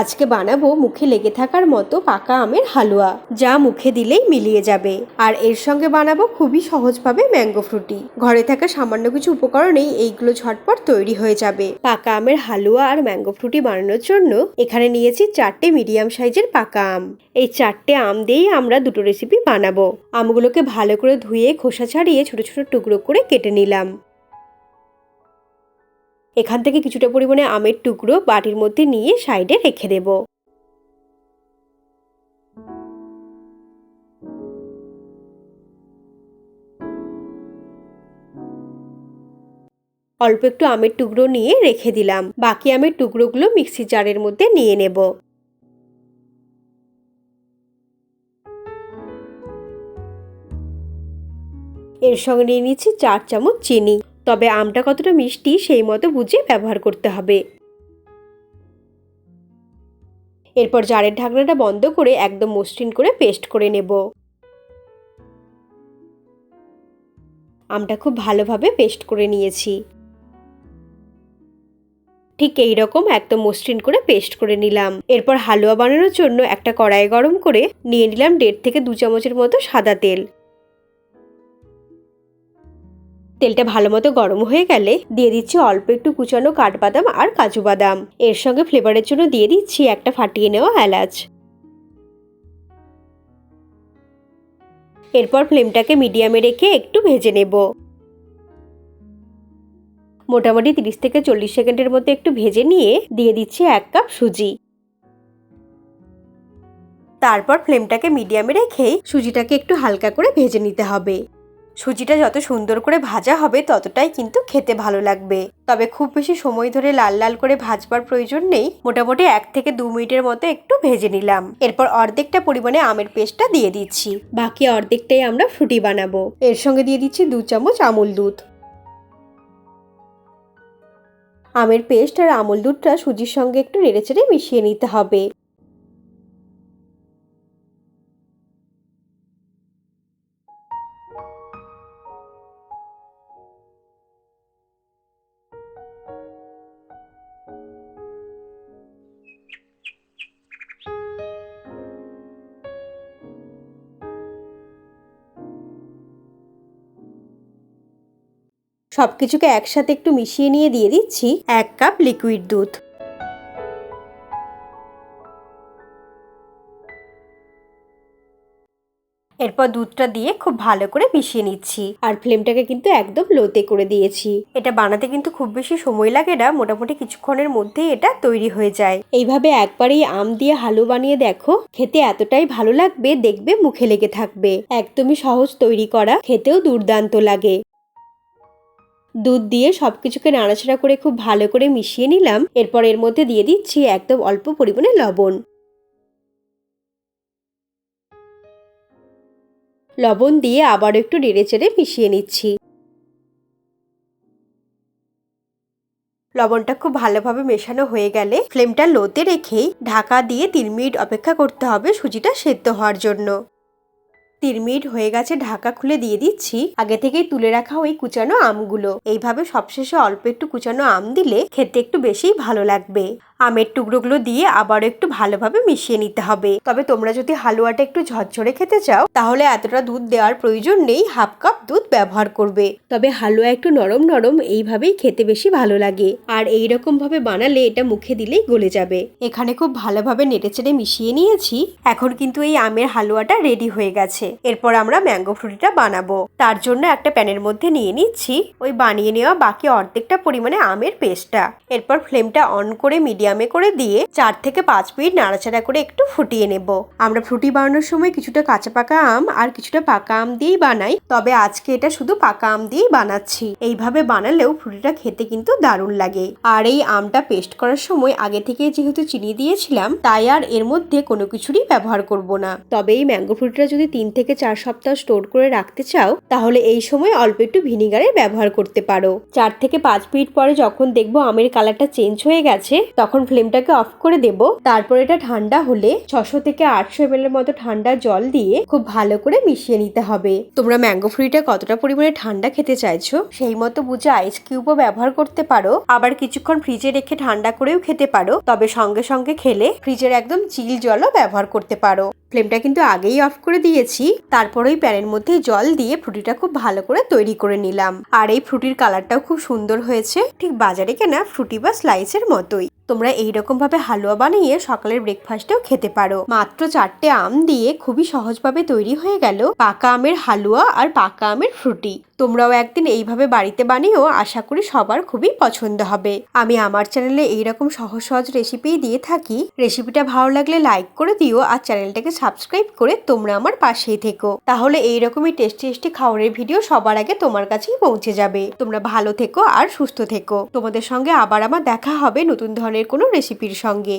আজকে বানাবো মুখে লেগে থাকার মতো পাকা আমের হালুয়া, যা মুখে দিলেই মিলিয়ে যাবে। আর এর সঙ্গে বানাবো খুবই সহজভাবে ম্যাঙ্গো ফ্রুটি। ঘরে থাকা সামান্য কিছু উপকরণেই এইগুলো ঝটপট তৈরি হয়ে যাবে। পাকা আমের হালুয়া আর ম্যাঙ্গো ফ্রুটি বানানোর জন্য এখানে নিয়েছি চারটে মিডিয়াম সাইজের পাকা আম। এই চারটে আম দিয়েই আমরা দুটো রেসিপি বানাবো। আমগুলোকে ভালো করে ধুয়ে খোসা ছাড়িয়ে ছোট ছোট টুকরো করে কেটে নিলাম। এখান থেকে কিছুটা পরিমাণে আমের টুকরো বাটির মধ্যে নিয়ে সাইডে রেখে দেব। অল্প একটু আমের টুকরো নিয়ে রেখে দিলাম। বাকি আমের টুকরোগুলো মিক্সি জারের মধ্যে নিয়ে নেব। এর সঙ্গে নিয়ে নিচ্ছি চার চামচ চিনি। তবে আমটা কতটা মিষ্টি সেই মতো বুঝে ব্যবহার করতে হবে। এরপর জারের ঢাকনাটা বন্ধ করে একদম মসৃণ করে পেস্ট করে নেব। আমটা খুব ভালোভাবে পেস্ট করে নিয়েছি। ঠিক এই রকম একদম মসৃণ করে পেস্ট করে নিলাম। এরপর হালুয়া বানানোর জন্য একটা কড়াই গরম করে নিয়ে নিলাম দেড় থেকে দু চামচের মতো সাদা তেল। তেলটা ভালো মতো গরম হয়ে গেলে দিয়ে দিচ্ছি অল্প একটু কুচানো কাঠবাদাম আর কাজু বাদাম। এর সঙ্গে ফ্লেভারের জন্য দিয়ে দিচ্ছি একটা ফাটিয়ে নেওয়া এলাচ। এরপর ফ্লেমটাকে মিডিয়ামে রেখে একটু ভেজে নেব। মোটামুটি তিরিশ থেকে চল্লিশ সেকেন্ডের মধ্যে একটু ভেজে নিয়ে দিয়ে দিচ্ছি এক কাপ সুজি। তারপর ফ্লেমটাকে মিডিয়ামে রেখেই সুজিটাকে একটু হালকা করে ভেজে নিতে হবে। সুজিটা যত সুন্দর করে ভাজা হবে ততটাই কিন্তু খেতে ভালো লাগবে। তবে খুব বেশি সময় ধরে লাল লাল করে ভাজবার প্রয়োজন নেই। মোটামুটি এক থেকে দু মিনিটের মতো একটু ভেজে নিলাম। এরপর অর্ধেকটা পরিমাণে আমের পেস্টটা দিয়ে দিচ্ছি। বাকি অর্ধেকটাই আমরা ফ্রুটি বানাবো। এর সঙ্গে দিয়ে দিচ্ছি দু চামচ আমুল দুধ। আমের পেস্ট আর আমুল দুধটা সুজির সঙ্গে একটু নেড়েচেড়ে মিশিয়ে নিতে হবে। সব কিছুকে একসাথে একটু মিশিয়ে নিয়ে দিয়ে দিচ্ছি এক কাপ লিকুইড দুধ। এরপর দুধটা দিয়ে খুব ভালো করে মিশিয়ে নিচ্ছি। আর ফ্লেমটাকে কিন্তু একদম লোতে করে দিয়েছি। এটা বানাতে কিন্তু খুব বেশি সময় লাগে না, মোটামুটি কিছুক্ষণের মধ্যেই এটা তৈরি হয়ে যায়। এইভাবে একবারেই আম দিয়ে হালু বানিয়ে দেখো, খেতে এতটাই ভালো লাগবে, দেখবে মুখে লেগে থাকবে। একদমই সহজ তৈরি করা, খেতেও দুর্দান্ত লাগে। দুধ দিয়ে সব কিছুকে নাড়াচাড়া করে খুব ভালো করে মিশিয়ে নিলাম। এরপর এর মধ্যে দিয়ে দিচ্ছি একদম অল্প পরিমাণে লবণ। লবণ দিয়ে আবার একটু নেড়ে চেড়ে মিশিয়ে নিচ্ছি। লবণটা খুব ভালোভাবে মেশানো হয়ে গেলে ফ্লেমটা লোতে রেখেই ঢাকা দিয়ে তিন মিনিট অপেক্ষা করতে হবে সুজিটা সেদ্ধ হওয়ার জন্য। তিন মিনিট হয়ে গেছে, ঢাকা খুলে দিয়ে দিচ্ছি। আগে থেকেই তুলে রাখা ওই কুচানো আমগুলো। এইভাবে সবশেষে অল্প একটু কুচানো আম দিলে খেতে একটু বেশিই ভালো লাগবে। আমের টুকরোগুলো দিয়ে আবারও একটু ভালোভাবে মিশিয়ে নিতে হবে। তবে তোমরা যদি হালুয়াটা একটু ঝরঝরে খেতে চাও, তাহলে এতটা দুধ দেওয়ার প্রয়োজন নেই, হাফ কাপ দুধ ব্যবহার করবে। তবে হালুয়া একটু নরম নরম, এইভাবেই খেতে বেশি ভালো লাগে। আর এই রকম ভাবে বানালে এটা মুখে দিলেই গলে যাবে। এখানে খুব ভালোভাবে নেড়েচেড়ে মিশিয়ে নিয়েছি। এখন কিন্তু এই আমের হালুয়াটা রেডি হয়ে গেছে। এরপর আমরা ম্যাঙ্গো ফ্রুটিটা বানাবো। তার জন্য একটা প্যানের মধ্যে নিয়ে নিচ্ছি ওই বানিয়ে নেওয়া বাকি অর্ধেকটা পরিমাণে আমের পেস্টটা। এরপর ফ্লেমটা অন করে মিডিয়ামে করে দিয়ে চার থেকে পাঁচ মিনিট নাড়াচাড়া করে একটু ফুটিয়ে নেব। আমরা ফ্রুটি বানানোর সময় কিছুটা কাঁচা পাকা আম আর কিছুটা পাকা আম দিয়েই বানাই, তবে আজকে এটা শুধু পাকা আম দিয়েই বানাচ্ছি। এইভাবে বানালেও ফ্রুটিটা খেতে কিন্তু দারুণ লাগে। আর এই আমটা পেস্ট করার সময় আগে থেকে যেহেতু চিনি দিয়েছিলাম, তাই আর এর মধ্যে কোনো কিছুরই ব্যবহার করব না। তবে এই ম্যাঙ্গো ফ্রুটিটা যদি তিন থেকে থেকে চার সপ্তাহ স্টোর করে রাখতে চাও, তাহলে এই সময় অল্প একটু ভিনিগারের ব্যবহার করতে পারো। চার থেকে পাঁচ মিনিট পরে যখন দেখব আমের কালারটা চেঞ্জ হয়ে গেছে, তখন ফ্লেমটাকে অফ করে দেব। তারপর এটা ঠান্ডা হলে ছশো থেকে আটশো এম এর মতো ঠান্ডা জল দিয়ে খুব ভালো করে মিশিয়ে নিতে হবে। তোমরা ম্যাঙ্গো ফ্রুইটা কতটা পরিমাণে ঠান্ডা খেতে চাইছো, সেই মতো বুঝে আইস কিউবও ব্যবহার করতে পারো। আবার কিছুক্ষণ ফ্রিজে রেখে ঠান্ডা করেও খেতে পারো, তবে সঙ্গে সঙ্গে খেলে ফ্রিজের একদম চিল জলও ব্যবহার করতে পারো। ফ্লেমটা কিন্তু আগেই অফ করে দিয়েছি। তারপর ওই প্যানের মধ্যে জল দিয়ে ফ্রুটিটা খুব ভালো করে তৈরি করে নিলাম। আর এই ফ্রুটির কালারটাও খুব সুন্দর হয়েছে। ঠিক বাজারে কেনা ফ্রুটি বা স্লাইসের মতোই। তোমরা এইরকম ভাবে হালুয়া বানিয়ে সকালের ব্রেকফাস্টেও খেতে পারো। মাত্র চারটে আম দিয়ে খুবই সহজভাবে তৈরি হয়ে গেল পাকা আমের হালুয়া আর পাকা আমের ফ্রুটি। তোমরাও একদিন এইভাবে বাড়িতে বানিয়েও আশা করি সবার খুবই পছন্দ হবে। আমি আমার চ্যানেলে এইরকম সহজ সহজ রেসিপিই দিয়ে থাকি। রেসিপিটা ভালো লাগলে লাইক করে দিও আর চ্যানেলটাকে সাবস্ক্রাইব করে তোমরা আমার পাশেই থেকো। তাহলে এইরকমই টেস্টি টেস্টি খাওয়ারের ভিডিও সবার আগে তোমার কাছেই পৌঁছে যাবে। তোমরা ভালো থেকো আর সুস্থ থেকো। তোমাদের সঙ্গে আবার আমার দেখা হবে নতুন ধরনের কোনো রেসিপির সঙ্গে।